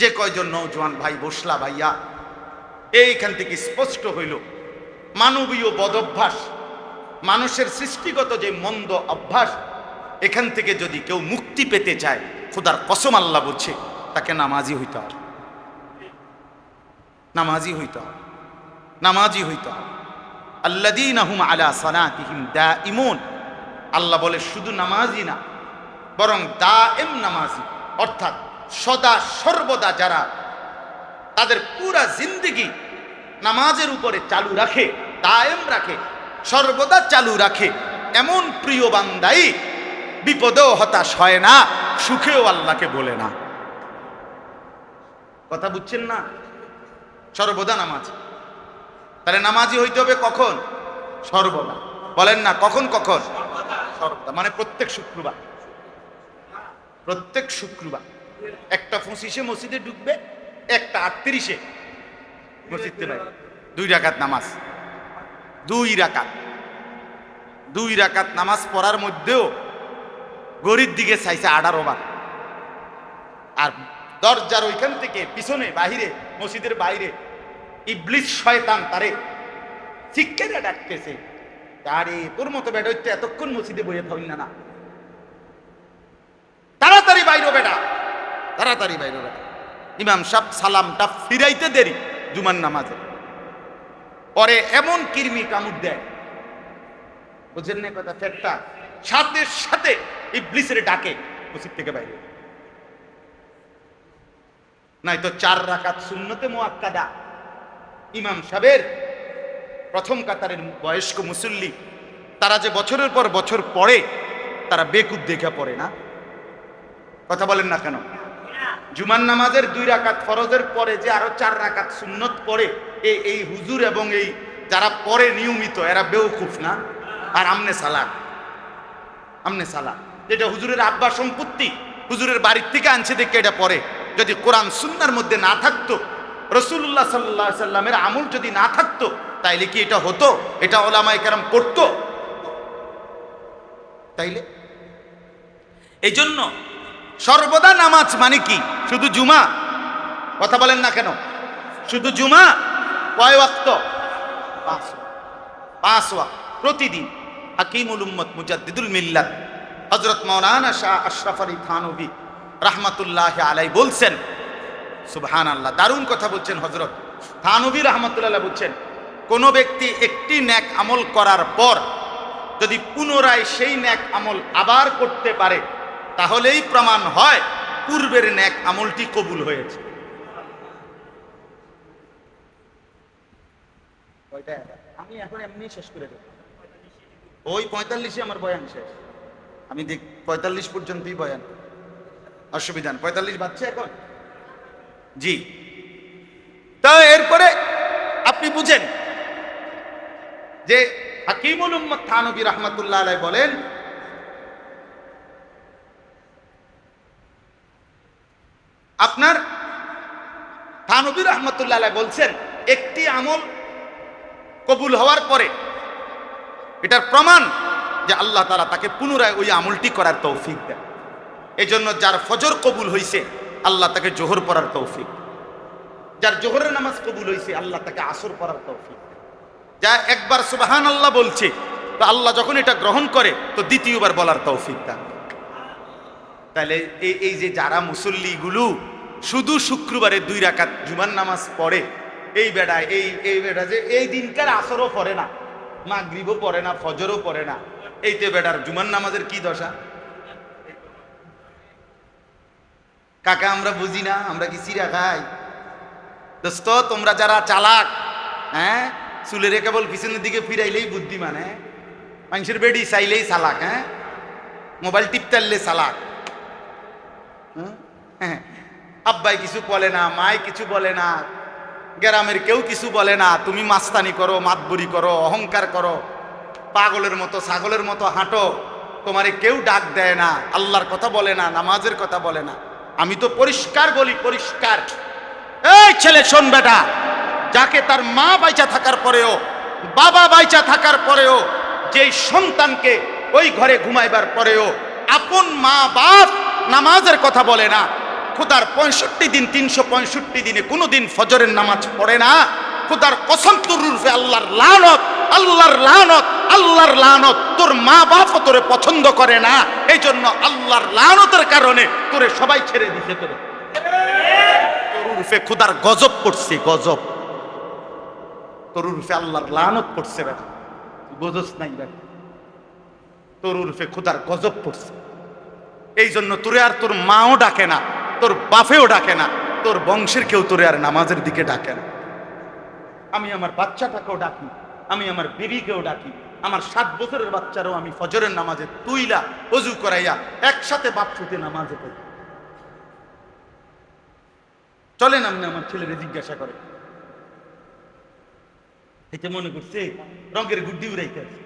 যে কয়জন নৌজওয়ান ভাই বসলা ভাইয়া, এইখান থেকে স্পষ্ট হইল, মানবীয় বদভ্যাস, মানুষের সৃষ্টিগত যে মন্দ অভ্যাস, এখান থেকে যদি কেউ মুক্তি পেতে চায়, খোদার কসম আল্লাহ বলছে, তাকে নামাজি হইতে নামাজি হইতে নামাজি হইতে আল্লাদিন আহুম দা ইমন আল্লাহ বলে, শুধু নামাজি না, বরং দা এম নামাজি, অর্থাৎ সদা সর্বদা যারা তাদের পুরা জিন্দগি নামাজের উপরে চালু রাখে, দায়েম রাখে, সর্বদা চালু রাখে, এমন প্রিয় বান্দাই বিপদেও হতাশ হয় না, সুখেও আল্লাহকে বলে না। কথা বুঝছেন না? সর্বদা নামাজ। তাহলে নামাজি হইতে হবে কখন? সর্বদা। বলেন না, কখন কখন? সর্বদা মানে প্রত্যেক শুক্রবার। প্রত্যেক শুক্রবার। একটা পঁচিশে মসজিদে ঢুকবে, একটা আটত্রিশে মসজিদতে বাইরে দুই রাকাত নামাজ। দুই রাকাত। দুই রাকাত নামাজ পড়ার মধ্যেও গরির দিকে চাইছে আঠারো বার। আর দরজার ওইখান থেকে পিছনে, বাহিরে, মসজিদের বাইরে ইবলিস শয়তান তারে শিক্ষাটা ডাকতেছে। আরে, তোর মতো বেটা হচ্ছে এতক্ষণ মসজিদে বইয়ে থাকল না। তাড়াতাড়ি বাইরো বেটা। তাড়াতাড়ি বাইরো বেটা ইমাম সাহেব সালামটা ফিরাইতে দেরি জুমার নামাজে। পরে এমন কিরমি কামড় দেয়। বুঝেন না কথা, ফেরটা। সাথে সাথে ইবলিসের ডাকে মসজিদ থেকে বাইরে। নাই তো চার রাকাত শূন্যতে মোয়াক্কাদা ইমাম সাহেবের প্রথম কাতারের বয়স্ক মুসল্লি, তারা যে বছরের পর বছর পড়ে, তারা বেকুদ দেখে পড়ে না। কথা বলেন না কেন? জুমার নামাজের দুই রাকাত ফরজের পরে যে আরও চার রাকাত সুন্নত পড়ে এই এই হুজুর এবং এই যারা পরে নিয়মিত, এরা বেউকুফ না? আর আমনে সালাক আমনে সালাক যেটা হুজুরের আব্বা সম্পত্তি। হুজুরের বাড়ির থেকে আনছে দেখে এটা পরে যদি কোরআন সুন্নার মধ্যে না থাকতো রসুল্লাহ সাল্লাহ সাল্লামের আমল যদি না থাকতো, তাইলে কি এটা হতো? এটা ওলামায় কেরাম পড়তো? তাইলে? এই জন্য সর্বদা নামাজ মানে কি? শুধু জুমা? কথা বলেন না কেন? শুধু জুমা? কয় ওয়াক্ত? পাঁচ। পাঁচ প্রতিদিন। হাকিমুল উম্মত মুজাদ্দিদুল মিল্লাত। হজরত মৌলানা শাহ আশরাফ আলী থানবী রাহমাতুল্লাহ আলাই বলছেন সুবহান আল্লাহ দারুণ কথা বলছেন হজরত থানবী রহমতুল্লাহ বলছেন, কোন ব্যক্তি একটি ন্যাক আমল করার পর যদি পুনরায় সেই ন্যাক আমল আবার করতে পারে তাহলেই প্রমাণ হয় পূর্বের ন্যাক আমলটি কবুল হয়েছে। আমি এখন এমনি শেষ করে দেব। ওই পঁয়তাল্লিশে আমার বয়ান শেষ। আমি দেখ পঁয়তাল্লিশ পর্যন্তই বয়ান। অসুবিধা নেই। পঁয়তাল্লিশ বাচ্চা এখন? জি। তা এরপরে আপনি বুঝেন যে হাকিমুল উম্মদ থানবী রহমতুল্লাহ আলাই বলেন আপনার থানবী রহমতুল্লাহ বলছেন, একটি আমল কবুল হওয়ার পরে এটার প্রমাণ যে আল্লাহ তারা তাকে পুনরায় ওই আমলটি করার তৌফিক দেয় এই জন্য যার ফজর কবুল হইছে, আল্লাহ তাকে জোহর পড়ার তৌফিক যার জোহরের নামাজ কবুল হইছে, আল্লাহ তাকে আসর পড়ার তৌফিক যা একবার সুবাহান আল্লাহ বলছে, তো আল্লাহ যখন এটা গ্রহণ করে, তো দ্বিতীয়বার বলার তৌফিক দেন। তাহলে এই এই যে যারা মুসল্লিগুলো শুধু শুক্রবারে দুই রাকাত জুমার নামাজ পড়ে, এই বেড়ায়, এই এই বেড়া যে এই দিনকার আসরও পড়ে না, মাগরিবও পড়ে না, ফজরও পড়ে না, এইতে বেড়ার জুমার নামাজের কি দশা? কাকা, আমরা বুঝি না, আমরা কি চিরা খাই? দোস্ত, তোমরা যারা চালাক হ্যাঁ চুলের কেবল পিছনের দিকে ফিরাইলেই বুদ্ধিমান হ্যাঁ? মানুষের বেডি চাইলেই চালাক হ্যাঁ? মোবাইল টিপতারলে চালাক। আব্বাই কিছু বলে না, মাই কিছু বলে না, গ্রামের কেউ কিছু বলে না, তুমি মাস্তানি করো, মাতবুরি করো, অহংকার করো, পাগলের মতো, ছাগলের মতো হাঁটো, তোমারে কেউ ডাক দেয় না, আল্লাহর কথা বলে না, নামাজের কথা বলে না। আমি তো পরিষ্কার বলি, পরিষ্কার। এই ছেলে, শোন বেটা, যাকে তার মা বাইচা থাকার পরেও, বাবা বাইচা থাকার পরেও, যেই সন্তানকে ওই ঘরে ঘুমাইবার পরেও, আপন মা বাপ নামাজের কথা বলে না। খুদার পঁয়ষট্টি দিন তিনশো পঁয়ষট্টি দিনে কোনো দিন ফজরের নামাজ পড়ে না। খুদার কসম, তোর রূপে আল্লাহর লানত আল্লাহর লানত আল্লাহর লানত তোর মা বাপও তোরে পছন্দ করে না। এই জন্য আল্লাহর লানতের কারণে তোরে সবাই ছেড়ে দিছে তোরে। তোর রূপে খুদার গজব পড়ছে, গজব। তোর রূপে আল্লাহর লানত পড়ছে, বেটা। বোঝস নাই, বেটা। তোর রূপে খুদার গজব পড়ছে। এই জন্য তোরে আর তোর মাও ডাকে না, তোর বাপেও ডাকে না, তোর বংশের কেউ তোরে আর নামাজের দিকে ডাকে না। আমি আমার বাচ্চাটাকেও ডাকি, আমি আমার বিবিকেও ডাকি, আমার সাত বছরের বাচ্চারও আমি ফজরের নামাজে তুইলা অজু করাইয়া একসাথে বাপ ছুটে নামাজে পড়ি। চলেন আপনি আমার ছেলেরে জিজ্ঞাসা করে এটা মনে করছে রঙের গুড্ডি উড়াইতে আছে।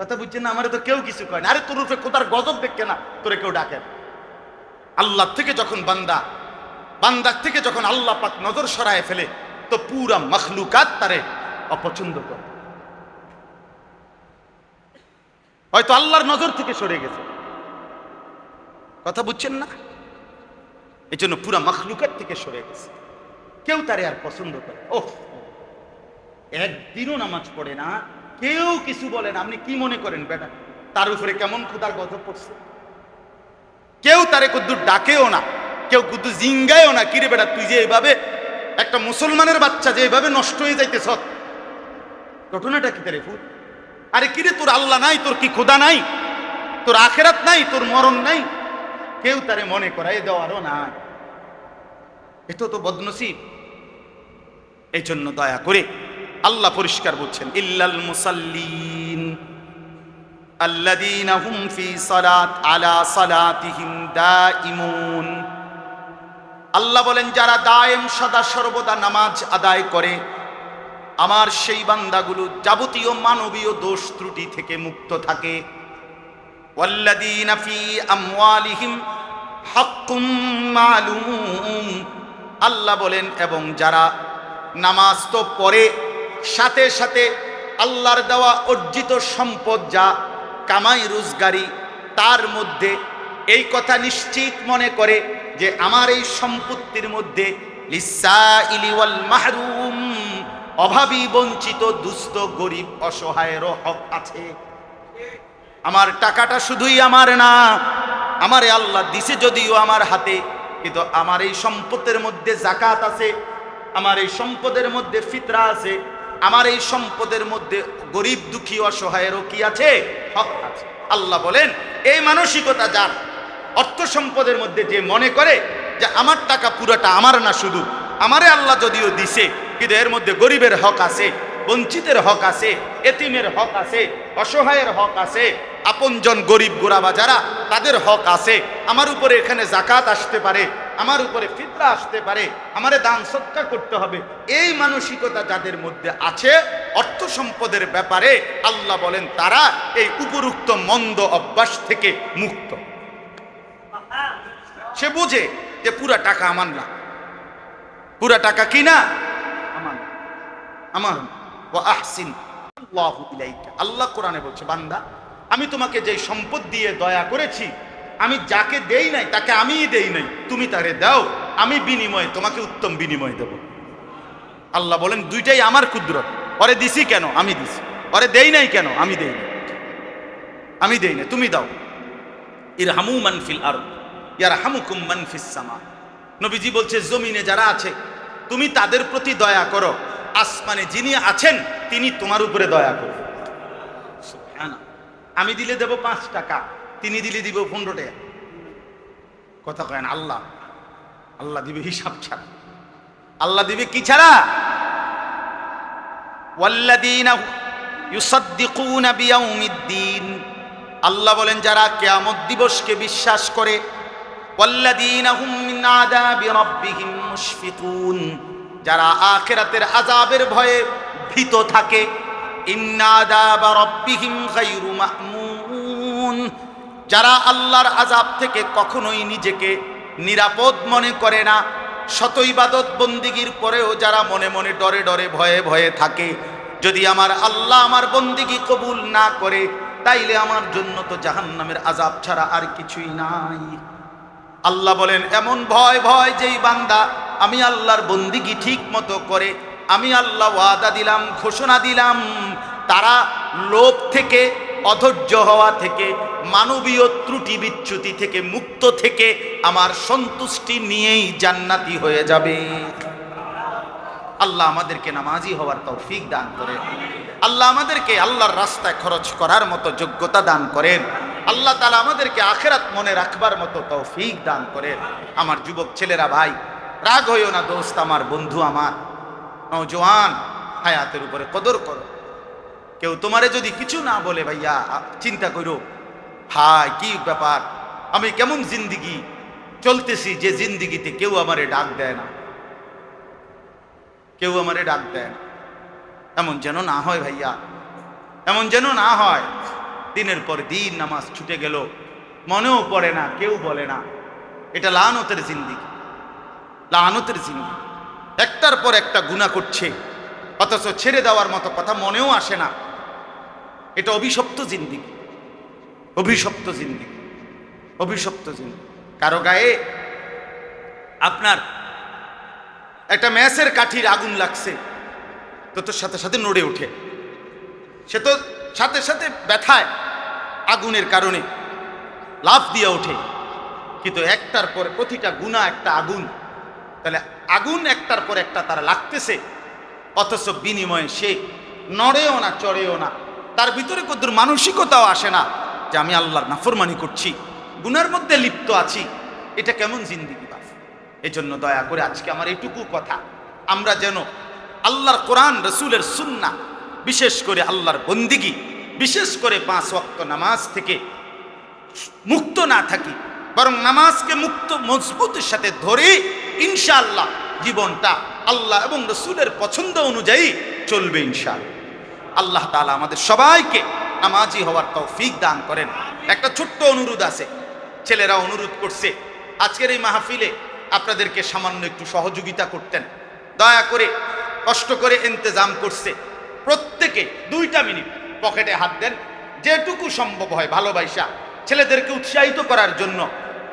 কথা বুঝছেন না? আমার তো কেউ কিছু কয় না। আরে তোর উপরে কোথার গজব দেখে না, তোরে কেউ ডাকে আল্লাহ থেকে যখন বান্দা, বান্দার থেকে যখন আল্লাহ পাক নজর সরায় ফেলে, তো পুরা মখলুকাত তারে অপছন্দ করে। হয়তো আল্লাহর নজর থেকে সরে গেছে। কথা বুঝছেন না? এই জন্য পুরা মখলুকাত থেকে সরে গেছে। কেউ তারে আর পছন্দ করে ওহ একদিনও নামাজ পড়ে না কেউ কিছু বলেন আপনি কি মনে করেন বেটা? তার উপরে কেমন ক্ষুদার গজব পড়ছে? কেউ তারে কুদ্দু ডাকেও না। কেউ কুদ্দু জিঙ্গায়ও না। কিরে বেটা, তুই যে এভাবে একটা মুসলমানের বাচ্চা যে এভাবে নষ্ট হয়ে যাইতে যাইতেছ? ঘটনাটা কি তারে ফুল? আরে কিরে, তোর আল্লাহ নাই, তোর কি খোদা নাই? তোর আখেরাত নাই, তোর মরণ নাই? কেউ তারে মনে করাই দেওয়ারও না। এটা তো বদনসিব। এই জন্য দয়া করে আল্লাহ পরিষ্কার বলছেন ইল্লাল মুসাল্লিন আল্লাযীনা হুম ফি সালাত আলা সালাতিহিম দাইমুন আল্লাহ বলেন, যারা দায়েম সদা সর্বদা নামাজ আদায় করে, আমার সেই বান্দাগুলো যাবতীয় মানবীয় দোষ ত্রুটি থেকে মুক্ত থাকে। ওয়াল্লাযীনা ফি আমওয়ালিহিম হাক্কুম মালুম। আল্লাহ বলেন, এবং যারা নামাজ তো পড়ে সাথে সাথে আল্লাহর দেওয়া অর্জিত সম্পদ যা কামাই রোজগারি, তার মধ্যে এই কথা নিশ্চিত মনে করে যে আমার এই সম্পত্তির মধ্যে মাহরুম, অভাবী বঞ্চিত, দুস্থ, গরিব অসহায়ের হক আছে। আমার টাকাটা শুধুই আমার না, আমারে আল্লাহ দিছে যদিও আমার হাতে, কিন্তু আমার এই সম্পদের মধ্যে জাকাত আছে, আমার এই সম্পদের মধ্যে ফিতরা আছে আমার এই সম্পদের মধ্যে গরিব দুঃখী অসহায়েরও কি আছে? হক আছে। আল্লাহ বলেন, এই মানসিকতা যার, অর্থ সম্পদের মধ্যে যে মনে করে যে আমার টাকা পুরোটা আমার না শুধু, আমারে আল্লাহ যদিও দিছে, কিন্তু এর মধ্যে গরিবের হক আছে, বঞ্চিতের হক আছে, এতিমের হক আছে, অসহায়ের হক আছে, আপনজন গরিব গোরাবা যারা, তাদের হক আছে। আমার উপরে এখানে জাকাত আসতে পারে আমার উপরে ফিতরা আসতে পারে, আমারে দান সৎকা করতে হবে। এই মানসিকতা যাদের মধ্যে আছে, অর্থ সম্পদের ব্যাপারে আল্লাহ বলেন, তারা এই উপরুক্ত মন্দ অভ্যাস থেকে মুক্ত। সে বুঝে যে পুরা টাকা আমার না। পুরা টাকা কি না? আমার আহসিন আল্লাহ কোরআনে বলছে, বান্দা, আমি তোমাকে যে সম্পদ দিয়ে দয়া করেছি আমি যাকে দেই নাই, তাকে আমিই দেই নাই। তুমি তারে দাও, আমি বিনিময়ে, তোমাকে উত্তম বিনিময় দেব। আল্লাহ বলেন, দুইটাই আমার কুদরত। ওরে দিছি কেন? আমি দিছি। ওরে দেই নাই কেন? আমি দেই নাই। আমি দেই না তুমি দাও। ইরহামু মানফিল আর ইয়ার হামুকুম মানফিস সামা। নবীজি বলছে, জমিনে যারা আছে, তুমি তাদের প্রতি দয়া করো। আসমানে যিনি আছেন, তিনি তোমার উপরে দয়া করো। আমি দিলে দেব পাঁচ টাকা। তিনি দিলে দিব পনেরো টাকা কথা কেন আল্লাহ আল্লাহ দিবে হিসাব ছাড়া। আল্লাহ দিবে কি ছাড়া? আল্লাহ বলেন, যারা কেয়ামত দিবসকে বিশ্বাস করে যারা আখেরাতের আজাবের ভয়ে ভীত থাকে, ইন্না আযাবা রাব্বিহিম যারা আল্লাহর আজাব থেকে কখনোই নিজেকে নিরাপদ মনে করে না, শত ইবাদত বন্দিগির পরেও যারা মনে মনে ডরে ডরে, ভয়ে ভয়ে থাকে, যদি আমার আল্লাহ আমার বন্দিগি কবুল না করে, তাইলে আমার জন্য তো জাহান্নামের আজাব ছাড়া আর কিছুই নাই। আল্লাহ বলেন, এমন ভয় ভয় যেই বান্দা, আমি আল্লাহর বন্দিগি ঠিক মতো করে, আমি আল্লাহ ওয়াদা দিলাম, ঘোষণা দিলাম, তারা লোভ থেকে অধৈর্য হওয়া থেকে, মানবীয় ত্রুটি বিচ্যুতি থেকে মুক্ত থেকে আমার সন্তুষ্টি নিয়েই জান্নাতি হয়ে যাবে। আল্লাহ আমাদেরকে নামাজি হওয়ার তৌফিক দান করেন। আল্লাহ আমাদেরকে আল্লাহর রাস্তায় খরচ করার মতো যোগ্যতা দান করেন। আল্লাহ তালা আমাদেরকে আখেরাত মনে রাখবার মতো তৌফিক দান করেন। আমার যুবক ছেলেরা ভাই, রাগ হইও না দোস্ত, আমার বন্ধু আমার। নৌজওয়ান হায়াতের উপরে কদর করো। কেউ তোমারে যদি কিছু না বলে ভাইয়া চিন্তা করো। হাই কি ব্যাপার? আমি কেমন জিন্দিগি? চলতেছি যে জিন্দিগিতে কেউ আমারে ডাক দেয় না। কেউ আমারে ডাক দেয় না। এমন যেন না হয় ভাইয়া। এমন যেন না হয়। দিনের পর দিন নামাজ ছুটে গেল। মনেও পড়ে না, কেউ বলে না। এটা লানতের জিন্দিগি। লানতের জিন্দিগি। একটার পর একটা গুণা করছে। অথচ ছেড়ে দেওয়ার মতো কথা মনেও আসে না। এটা অভিশপ্ত জিন্দিগি। অভিশপ্ত জিন্দিগি। অভিশপ্ত জিন্দিগি। কারও গায়ে আপনার একটা ম্যাসের কাঠির আগুন লাগছে, তো তোর সাথে সাথে নড়ে ওঠে। সে তো সাথে সাথে ব্যথায় আগুনের কারণে লাফ দিয়ে ওঠে। কিন্তু একটার পর প্রতিটা গুণা একটা আগুন। তাহলে আগুন একটার পর একটা তারা লাগতেছে, অথচ বিনিময়ে সে নড়েও না, চড়েও না। তার ভিতরে কদ্দুর মানসিকতাও আসে না যে আমি আল্লাহর নাফরমানি করছি, গুনার মধ্যে লিপ্ত আছি, এটা কেমন জিন্দিগি বাস এই জন্য দয়া করে আজকে আমার এইটুকু কথা। আমরা যেন আল্লাহর কোরআন, রসুলের সুন্না বিশেষ করে আল্লাহর বন্দিগি, বিশেষ করে পাঁচ ওয়াক্ত নামাজ থেকে মুক্ত না থাকি, বরং নামাজকে মুক্ত, মজবুতের সাথে ধরে ইনশাআল্লাহ জীবনটা আল্লাহ এবং রসুলের পছন্দ অনুযায়ী চলবে ইনশাআল্লাহ। আল্লাহ তাআলা আমাদের সবাইকে নামাজি হওয়ার তৌফিক দান করেন। একটা ছোট্ট অনুরোধ আছে, ছেলেরা অনুরোধ করছে, আজকের এই মাহফিলে আপনাদেরকে সামান্য একটু সহযোগিতা করতেন। দয়া করে, কষ্ট করে ইন্তজাম করছে। প্রত্যেকে দুইটা মিনিট পকেটে হাত দেন, যেটুকু সম্ভব হয় ভালোবাসা। ছেলেদেরকে উৎসাহিত করার জন্য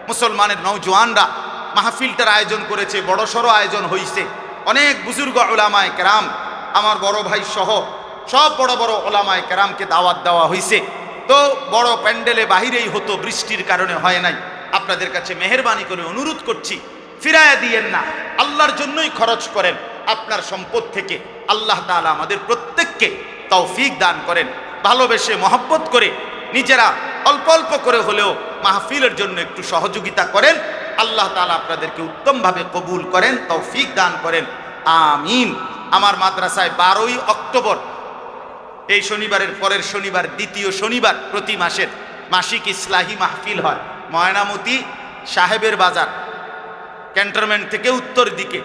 মুসলমানের নৌজওয়ানরা মাহফিলটার আয়োজন করেছে, বড়সড় আয়োজন হইছে। অনেক বুজুর্গ ওলামায় কেরাম, আমার বড় ভাই সহ সব বড় বড় ওলামায় কেরামকে দাওয়াত দেওয়া হয়েছে তো বড় প্যান্ডেলে বাহিরেই হতো, বৃষ্টির কারণে হয় নাই। আপনাদের কাছে মেহরবানি করে অনুরোধ করছি, ফিরায়া দিয়েন না। আল্লাহর জন্যই খরচ করেন। আপনার সম্পদ থেকে আল্লাহ তাআলা আমাদের প্রত্যেককে তৌফিক দান করেন। ভালোবেসে মহব্বত করে নিজেরা অল্প অল্প করে হলেও মাহফিলের জন্য একটু সহযোগিতা করেন। আল্লাহ তাআলা আপনাদেরকে উত্তমভাবে কবুল করেন, তৌফিক দান করেন। আমিন। আমার মাদ্রাসায় বারোই অক্টোবর এই শনিবারের পরের শনিবার, দ্বিতীয় শনিবার প্রতি মাসের মাসিক ইসলাহি মাহফিল হয়। ময়নামতি সাহেবের বাজার, ক্যান্টনমেন্ট থেকে উত্তর দিকে,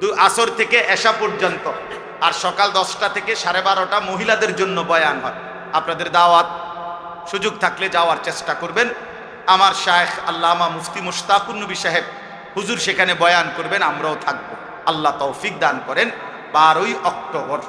দু আসর থেকে এশা পর্যন্ত। আর সকাল দশটা থেকে সাড়ে বারোটা মহিলাদের জন্য বয়ান হয়। আপনাদের দাওয়াত, সুযোগ থাকলে যাওয়ার চেষ্টা করবেন। আমার শায়েখ আল্লামা মুফতি মুশতাকুর নবী সাহেব, হুজুর সেখানে বয়ান করবেন, আমরাও থাকব। আল্লাহ তৌফিক দান করেন, বারোই অক্টোবর।